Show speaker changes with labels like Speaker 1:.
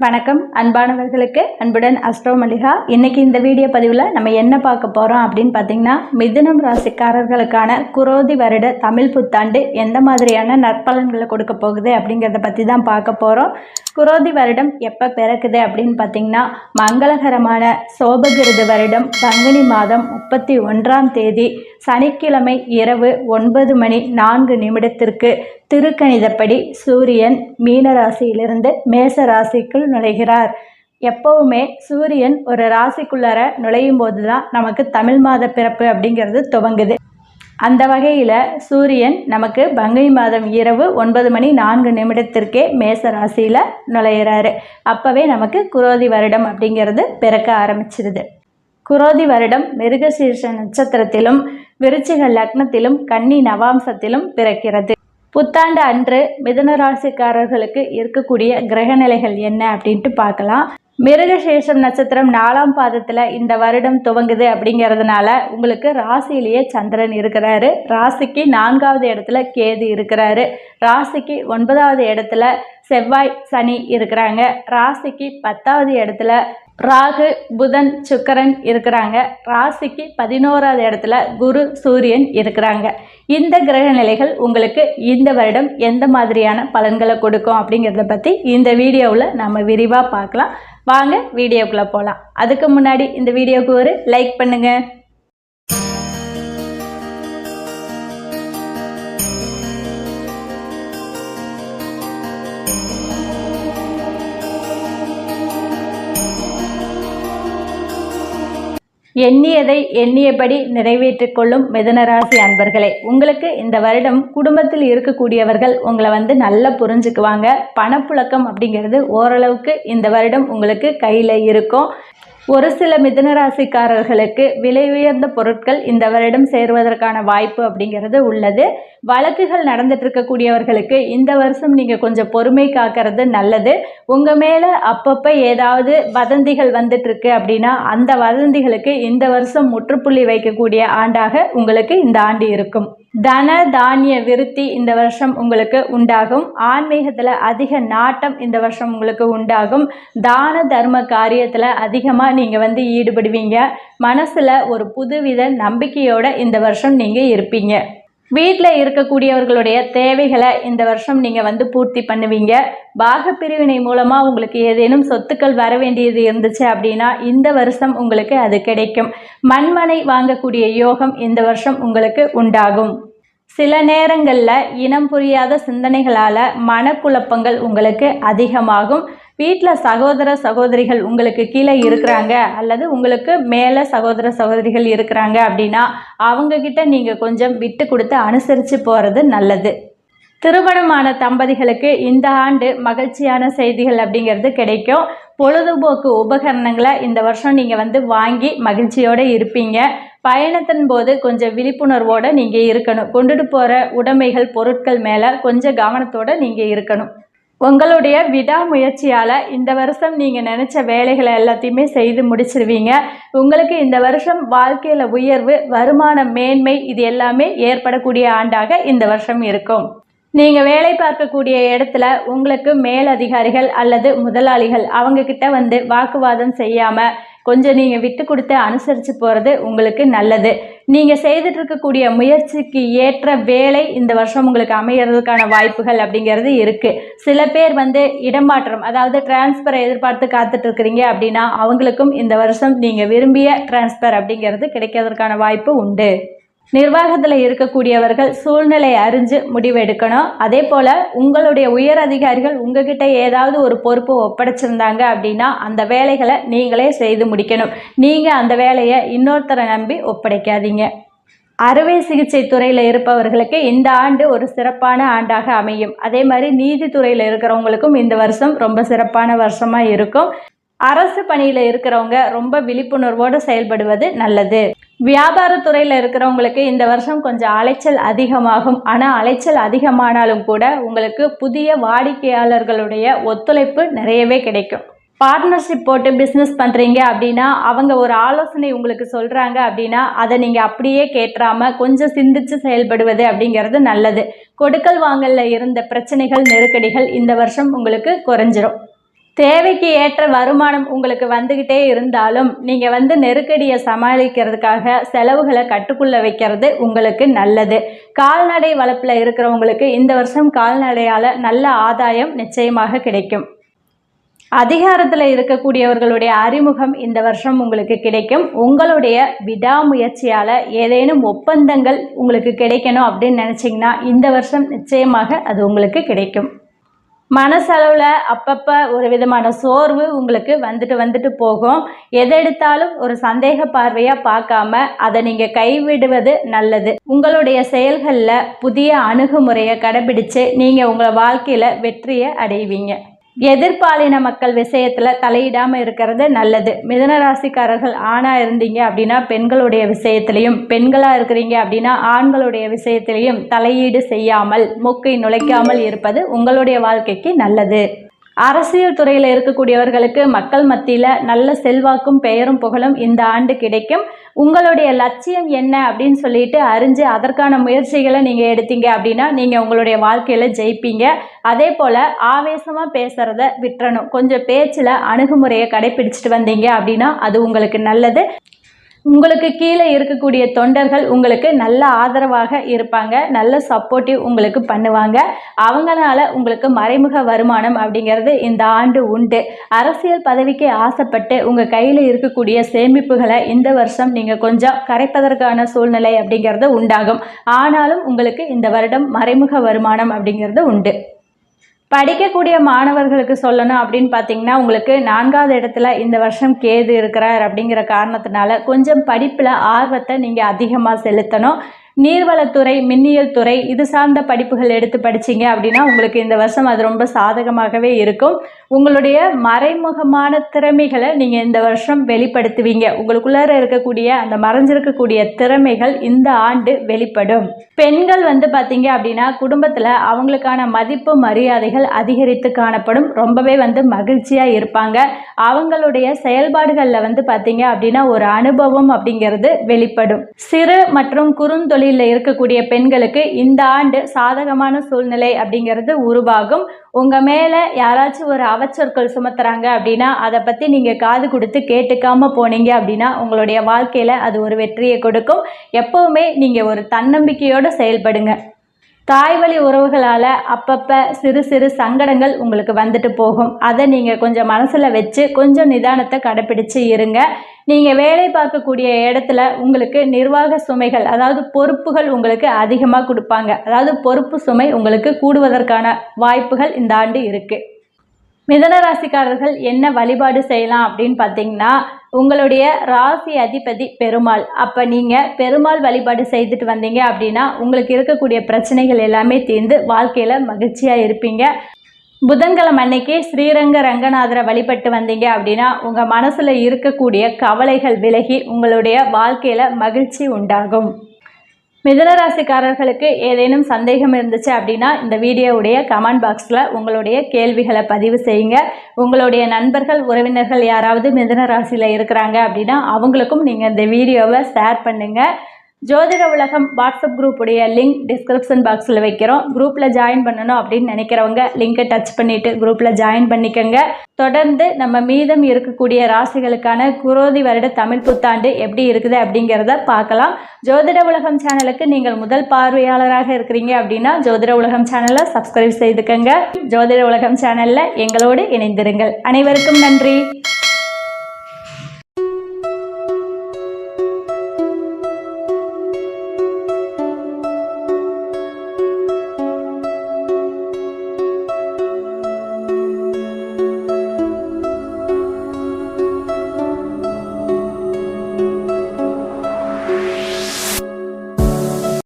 Speaker 1: வணக்கம். அன்பானவர்களுக்கு அன்புடன் அஸ்ட்ரோ மல்லிகா. இன்றைக்கி இந்த வீடியோ பதிவில் நம்ம என்ன பார்க்க போகிறோம் அப்படின்னு பார்த்தீங்கன்னா மிதுனம் ராசிக்காரர்களுக்கான குரோதி வருட தமிழ் புத்தாண்டு எந்த மாதிரியான நற்பலன்களை கொடுக்க போகுது அப்படிங்கிறத பற்றி தான் பார்க்க போகிறோம் குரோதி வருடம் எப்போ பிறக்குது அப்படின்னு பார்த்தீங்கன்னா மங்களகரமான சோபகிருது வருடம் பங்குனி மாதம் முப்பத்தி ஒன்றாம் தேதி சனிக்கிழமை இரவு ஒன்பது மணி நான்கு நிமிடத்திற்கு திருக்கணிதப்படி சூரியன் மீன ராசியிலிருந்து மேச ராசிக்குள் நுழைகிறார். எப்பவுமே சூரியன் ஒரு ராசிக்குள்ளார நுழையும் போது தான் நமக்கு தமிழ் மாத பிறப்பு அப்படிங்கிறது துவங்குது. அந்த வகையில் சூரியன் நமக்கு பங்குனி மாதம் இரவு ஒன்பது மணி நான்கு நிமிடத்திற்கே மேச ராசியில் நுழையிறாரு. அப்போவே நமக்கு குரோதி வருடம் அப்படிங்கிறது பிறக்க ஆரம்பிச்சிருது. குரோதி வருடம் மிருகசீர்ஷ நட்சத்திரத்திலும் விருச்சிக லக்னத்திலும் கன்னி நவாம்சத்திலும் பிறக்கிறது. புத்தாண்டு அன்று மிதுன ராசிக்காரர்களுக்கு இருக்கக்கூடிய கிரகநிலைகள் என்ன அப்படின்ட்டு பார்க்கலாம். மிருகசேஷம் நட்சத்திரம் நாலாம் பாதத்தில் இந்த வருடம் துவங்குது அப்படிங்கிறதுனால உங்களுக்கு ராசியிலேயே சந்திரன் இருக்கிறாரு. ராசிக்கு நான்காவது இடத்துல கேது இருக்கிறாரு. ராசிக்கு ஒன்பதாவது இடத்துல செவ்வாய் சனி இருக்கிறாங்க. ராசிக்கு பத்தாவது இடத்துல ராகு புதன் சுக்கரன் இருக்கிறாங்க. ராசிக்கு பதினோராவது இடத்துல குரு சூரியன் இருக்கிறாங்க. இந்த கிரக நிலைகள் உங்களுக்கு இந்த வருடம் எந்த மாதிரியான பலன்களை கொடுக்கும் அப்படிங்கிறத பற்றி இந்த வீடியோவில் நம்ம விரிவாக பார்க்கலாம். வாங்க வீடியோக்குள்ளே போகலாம் அதுக்கு முன்னாடி இந்த வீடியோவுக்கு ஒரு லைக் பண்ணுங்கள் எண்ணியதை எண்ணியபடி நிறைவேற்றிக் கொள்ளும் மிதனராசி அன்பர்களே உங்களுக்கு இந்த வருடம் குடும்பத்தில் இருக்கக்கூடியவர்கள் உங்களை வந்து நல்லா புரிஞ்சுக்குவாங்க. பணப்புழக்கம் அப்படிங்கிறது ஓரளவுக்கு இந்த வருடம் உங்களுக்கு கையில் இருக்கும். ஒரு சில மிதனராசிக்காரர்களுக்கு விலை உயர்ந்த பொருட்கள் இந்த வருடம் சேருவதற்கான வாய்ப்பு அப்படிங்கிறது உள்ளது. வழக்குகள் நடந்துட்டு இருக்கக்கூடியவர்களுக்கு இந்த வருஷம் நீங்கள் கொஞ்சம் பொறுமை காக்கிறது நல்லது. உங்கள் மேலே அப்பப்போ ஏதாவது வதந்திகள் வந்துட்டு இருக்கு அப்படின்னா அந்த வதந்திகளுக்கு இந்த வருஷம் முற்றுப்புள்ளி வைக்கக்கூடிய ஆண்டாக உங்களுக்கு இந்த ஆண்டு இருக்கும். தன தானிய விருத்தி இந்த வருஷம் உங்களுக்கு உண்டாகும். ஆன்மீகத்தில் அதிக நாட்டம் இந்த வருஷம் உங்களுக்கு உண்டாகும். தான தர்ம காரியத்தில் அதிகமாக நீங்கள் வந்து ஈடுபடுவீங்க. மனசில் ஒரு புதுவித நம்பிக்கையோடு இந்த வருஷம் நீங்கள் இருப்பீங்க. வீட்டில் இருக்கக்கூடியவர்களுடைய தேவைகளை இந்த வருஷம் நீங்கள் வந்து பூர்த்தி பண்ணுவீங்க. பாகப்பிரிவினை மூலமாக உங்களுக்கு ஏதேனும் சொத்துக்கள் வர வேண்டியது இருந்துச்சு அப்படின்னா இந்த வருஷம் உங்களுக்கு அது கிடைக்கும். மண்மனை வாங்கக்கூடிய யோகம் இந்த வருஷம் உங்களுக்கு உண்டாகும். சில நேரங்களில் இனம் புரியாத சிந்தனைகளால் மனக்குழப்பங்கள் உங்களுக்கு அதிகமாகும். வீட்டில் சகோதர சகோதரிகள் உங்களுக்கு கீழே இருக்கிறாங்க அல்லது உங்களுக்கு மேலே சகோதர சகோதரிகள் இருக்கிறாங்க அப்படின்னா அவங்கக்கிட்ட நீங்கள் கொஞ்சம் விட்டு கொடுத்து அனுசரித்து போகிறது நல்லது. திருமணமான தம்பதிகளுக்கு இந்த ஆண்டு மகிழ்ச்சியான செய்திகள் அப்படிங்கிறது கிடைக்கும். பொழுதுபோக்கு உபகரணங்களை இந்த வருஷம் நீங்கள் வந்து வாங்கி மகிழ்ச்சியோடு இருப்பீங்க. பயணத்தின் போது கொஞ்சம் விழிப்புணர்வோடு நீங்கள் இருக்கணும். கொண்டுட்டு போகிற உடைமைகள் பொருட்கள் மேலே கொஞ்சம் கவனத்தோடு நீங்கள் இருக்கணும். உங்களுடைய விடாமுயற்சியால் இந்த வருஷம் நீங்கள் நினச்ச வேலைகளை எல்லாத்தையுமே செய்து முடிச்சிருவீங்க. உங்களுக்கு இந்த வருஷம் வாழ்க்கையில் உயர்வு வருமான மேன்மை இது எல்லாமே ஏற்படக்கூடிய ஆண்டாக இந்த வருஷம் இருக்கும். நீங்கள் வேலை பார்க்கக்கூடிய இடத்துல உங்களுக்கு மேலதிகாரிகள் அல்லது முதலாளிகள் அவங்கக்கிட்ட வந்து வாக்குவாதம் செய்யாமல் கொஞ்சம் நீங்கள் விட்டு கொடுத்து அனுசரித்து போகிறது உங்களுக்கு நல்லது. நீங்கள் செய்துட்டு இருக்கக்கூடிய முயற்சிக்கு ஏற்ற வேலை இந்த வருஷம் உங்களுக்கு அமைகிறதுக்கான வாய்ப்புகள் அப்படிங்கிறது இருக்குது சில பேர் வந்து இடமாற்றம் அதாவது டிரான்ஸ்ஃபரை எதிர்பார்த்து காத்துட்டு இருக்கிறீங்க அப்படின்னா அவங்களுக்கும் இந்த வருஷம் நீங்கள் விரும்பிய டிரான்ஸ்ஃபர் அப்படிங்கிறது கிடைக்கிறதுக்கான வாய்ப்பு உண்டு. நிர்வாகத்தில் இருக்கக்கூடியவர்கள் சூழ்நிலை அறிஞ்சு முடிவெடுக்கணும். அதே போல் உங்களுடைய உயர் அதிகாரிகள் உங்ககிட்ட ஏதாவது ஒரு பொறுப்பு ஒப்படைச்சிருந்தாங்க அப்படின்னா அந்த வேலைகளை நீங்களே செய்து முடிக்கணும். நீங்கள் அந்த வேலையை இன்னொருத்தரை நம்பி ஒப்படைக்காதீங்க. அறுவை சிகிச்சை துறையில் இருப்பவர்களுக்கு இந்த ஆண்டு ஒரு சிறப்பான ஆண்டாக அமையும். அதே மாதிரி நீதித்துறையில் இருக்கிறவங்களுக்கும் இந்த வருஷம் ரொம்ப சிறப்பான வருஷமாக இருக்கும். அரசு பணியில் இருக்கிறவங்க ரொம்ப விழிப்புணர்வோடு செயல்படுவது நல்லது. வியாபாரத்துறையில் இருக்கிறவங்களுக்கு இந்த வருஷம் கொஞ்சம் அலைச்சல் அதிகமாகும். ஆனால் அலைச்சல் அதிகமானாலும் கூட உங்களுக்கு புதிய வாடிக்கையாளர்களுடைய ஒத்துழைப்பு நிறையவே கிடைக்கும். பார்ட்னர்ஷிப் போட்டு பிஸ்னஸ் பண்ணுறீங்க அப்படின்னா அவங்க ஒரு ஆலோசனை உங்களுக்கு சொல்கிறாங்க அப்படின்னா அதை நீங்கள் அப்படியே கேட்டுறாம கொஞ்சம் சிந்திச்சு செயல்படுவது அப்படிங்கிறது நல்லது. கொடுக்கல் வாங்கலில் இருந்த பிரச்சனைகள் நெருக்கடிகள் இந்த வருஷம் உங்களுக்கு குறைஞ்சிரும். தேவைக்கு ஏற்ற வருமானம் உங்களுக்கு வந்துக்கிட்டே இருந்தாலும் நீங்கள் வந்து நெருக்கடியை சமாளிக்கிறதுக்காக செலவுகளை கட்டுக்குள்ளே வைக்கிறது உங்களுக்கு நல்லது. கால்நடை வளர்ப்பில் இருக்கிறவங்களுக்கு இந்த வருஷம் கால்நடையால் நல்ல ஆதாயம் நிச்சயமாக கிடைக்கும். அதிகாரத்தில் இருக்கக்கூடியவர்களுடைய அறிமுகம் இந்த வருஷம் உங்களுக்கு கிடைக்கும். உங்களுடைய விடாமுயற்சியால் ஏதேனும் ஒப்பந்தங்கள் உங்களுக்கு கிடைக்கணும் அப்படின்னு நினச்சிங்கன்னா இந்த வருஷம் நிச்சயமாக அது உங்களுக்கு கிடைக்கும். மனசளவில் அப்பப்போ ஒரு விதமான சோர்வு உங்களுக்கு வந்துட்டு வந்துட்டு போகும். எதை எடுத்தாலும் ஒரு சந்தேக பார்வையாக பார்க்காம அதை நீங்கள் கைவிடுவது நல்லது. உங்களுடைய செயல்களில் புதிய அணுகுமுறையை கடைபிடிச்சு நீங்கள் உங்கள் வாழ்க்கையில் வெற்றியை அடைவீங்க. எதிர்பாலின மக்கள் விஷயத்தில் தலையிடாமல் இருக்கிறது நல்லது. மிதன ராசிக்காரர்கள் ஆணாக இருந்தீங்க அப்படின்னா பெண்களுடைய விஷயத்திலையும் பெண்களாக இருக்கிறீங்க அப்படின்னா ஆண்களுடைய விஷயத்திலையும் தலையீடு செய்யாமல் மூக்கை நுழைக்காமல் இருப்பது உங்களுடைய வாழ்க்கைக்கு நல்லது. அரசியல் துறையில் இருக்கக்கூடியவர்களுக்கு மக்கள் மத்தியில் நல்ல செல்வாக்கும் பெயரும் புகழும் இந்த ஆண்டு கிடைக்கும். உங்களுடைய லட்சியம் என்ன அப்படின்னு சொல்லிட்டு அறிஞ்சு அதற்கான முயற்சிகளை நீங்கள் எடுத்தீங்க அப்படின்னா நீங்கள் உங்களுடைய வாழ்க்கையில் ஜெயிப்பீங்க. அதே போல் ஆவேசமாக பேசுகிறத விட்டுறணும். கொஞ்சம் பேச்சில் அணுகுமுறையை கடைப்பிடிச்சிட்டு வந்தீங்க அப்படின்னா அது உங்களுக்கு நல்லது. உங்களுக்கு கீழே இருக்கக்கூடிய தொண்டர்கள் உங்களுக்கு நல்ல ஆதரவாக இருப்பாங்க நல்ல சப்போர்ட்டிவ் உங்களுக்கு பண்ணுவாங்க. அவங்களால உங்களுக்கு மறைமுக வருமானம் அப்படிங்கிறது இந்த ஆண்டு உண்டு. அரசியல் பதவிக்கு ஆசைப்பட்டு உங்கள் கையில் இருக்கக்கூடிய சேமிப்புகளை இந்த வருஷம் நீங்கள் கொஞ்சம் கரைப்பதற்கான சூழ்நிலை அப்படிங்கிறது உண்டாகும். ஆனாலும் உங்களுக்கு இந்த வருடம் மறைமுக வருமானம் அப்படிங்கிறது உண்டு. படிக்கக்கூடிய மாணவர்களுக்கு சொல்லணும் அப்படின்னு பார்த்தீங்கன்னா உங்களுக்கு நான்காவது இடத்துல இந்த வருஷம் கேது இருக்கிறார் அப்படிங்கிற காரணத்தினால கொஞ்சம் படிப்பில் ஆர்வத்தை நீங்கள் அதிகமாக செலுத்தணும். நீர்வளத்துறை மின்னியல் துறை இது சார்ந்த படிப்புகள் எடுத்து படிச்சீங்க அப்படின்னா உங்களுக்கு இந்த வருஷம் அது ரொம்ப சாதகமாகவே இருக்கும். உங்களுடைய மறைமுகமான திறமைகளை நீங்கள் இந்த வருஷம் வெளிப்படுத்துவீங்க. உங்களுக்குள்ளார இருக்கக்கூடிய அந்த மறைஞ்சிருக்கக்கூடிய திறமைகள் இந்த ஆண்டு வெளிப்படும். பெண்கள் வந்து பார்த்தீங்க அப்படின்னா குடும்பத்தில் அவங்களுக்கான மதிப்பு மரியாதைகள் அதிகரித்து காணப்படும். ரொம்பவே வந்து மகிழ்ச்சியாக இருப்பாங்க. அவங்களுடைய செயல்பாடுகளில் வந்து பார்த்தீங்க அப்படின்னா ஒரு அனுபவம் அப்படிங்கிறது வெளிப்படும். சிறு மற்றும் குறுந்தொழில் தொழிலில் இருக்கக்கூடிய பெண்களுக்கு இந்த ஆண்டு சாதகமான சூழ்நிலை அப்படிங்கிறது உருவாகும். உங்கள் மேலே யாராச்சும் ஒரு அவச்சொற்கள் சுமத்துறாங்க அப்படின்னா அதை பற்றி நீங்கள் காது கொடுத்து கேட்டுக்காமல் போனீங்க அப்படின்னா உங்களுடைய வாழ்க்கையில் அது ஒரு வெற்றியை கொடுக்கும். எப்போவுமே நீங்கள் ஒரு தன்னம்பிக்கையோடு செயல்படுங்க. தாய் வழி உறவுகளால் அப்பப்போ சிறு சிறு சங்கடங்கள் உங்களுக்கு வந்துட்டு போகும். அதை நீங்கள் கொஞ்சம் மனசில் வச்சு கொஞ்சம் நிதானத்தை கடைப்பிடிச்சு இருங்க. நீங்கள் வேலை பார்க்கக்கூடிய இடத்துல உங்களுக்கு நிர்வாக சுமைகள் அதாவது பொறுப்புகள் உங்களுக்கு அதிகமாக கொடுப்பாங்க. அதாவது பொறுப்பு சுமை உங்களுக்கு கூடுவதற்கான வாய்ப்புகள் இந்த ஆண்டு இருக்குது மிதன ராசிக்காரர்கள் என்ன வழிபாடு செய்யலாம் அப்படின்னு பார்த்தீங்கன்னா உங்களுடைய ராசி அதிபதி பெருமாள். அப்போ நீங்கள் பெருமாள் வழிபாடு செய்துட்டு வந்தீங்க அப்படின்னா உங்களுக்கு இருக்கக்கூடிய பிரச்சனைகள் எல்லாமே தீர்ந்து வாழ்க்கையில் மகிழ்ச்சியாக இருப்பீங்க. புதன்கிழமை அன்னைக்கு ஸ்ரீரங்க ரங்கநாதரை வழிபட்டு வந்தீங்க அப்படின்னா உங்கள் மனசில் இருக்கக்கூடிய கவலைகள் விலகி உங்களுடைய வாழ்க்கையில் மகிழ்ச்சி உண்டாகும். மிதனராசிக்காரர்களுக்கு ஏதேனும் சந்தேகம் இருந்துச்சு அப்படின்னா இந்த வீடியோவுடைய கமெண்ட் பாக்ஸில் உங்களுடைய கேள்விகளை பதிவு செய்யுங்க. உங்களுடைய நண்பர்கள் உறவினர்கள் யாராவது மிதன ராசியில் இருக்கிறாங்க அப்படின்னா அவங்களுக்கும் நீங்கள் இந்த வீடியோவை ஷேர் பண்ணுங்கள் ஜோதிட உலகம் வாட்ஸ்அப் குரூப்புடைய லிங்க் டிஸ்கிரிப்ஷன் பாக்ஸில் வைக்கிறோம். குரூப்பில் ஜாயின் பண்ணணும் அப்படின்னு நினைக்கிறவங்க லிங்கை டச் பண்ணிவிட்டு குரூப்பில் ஜாயின் பண்ணிக்கோங்க. தொடர்ந்து நம்ம மீதம் இருக்கக்கூடிய ராசிகளுக்கான குரோதி வருட தமிழ் புத்தாண்டு எப்படி இருக்குது அப்படிங்கிறத பார்க்கலாம். ஜோதிட உலகம் சேனலுக்கு நீங்கள் முதல் பார்வையாளராக இருக்கிறீங்க அப்படின்னா ஜோதிட உலகம் சேனலை சப்ஸ்கிரைப் செய்துக்கங்க. ஜோதிட உலகம் சேனலில் எங்களோடு இணைந்திருங்கள். அனைவருக்கும் நன்றி.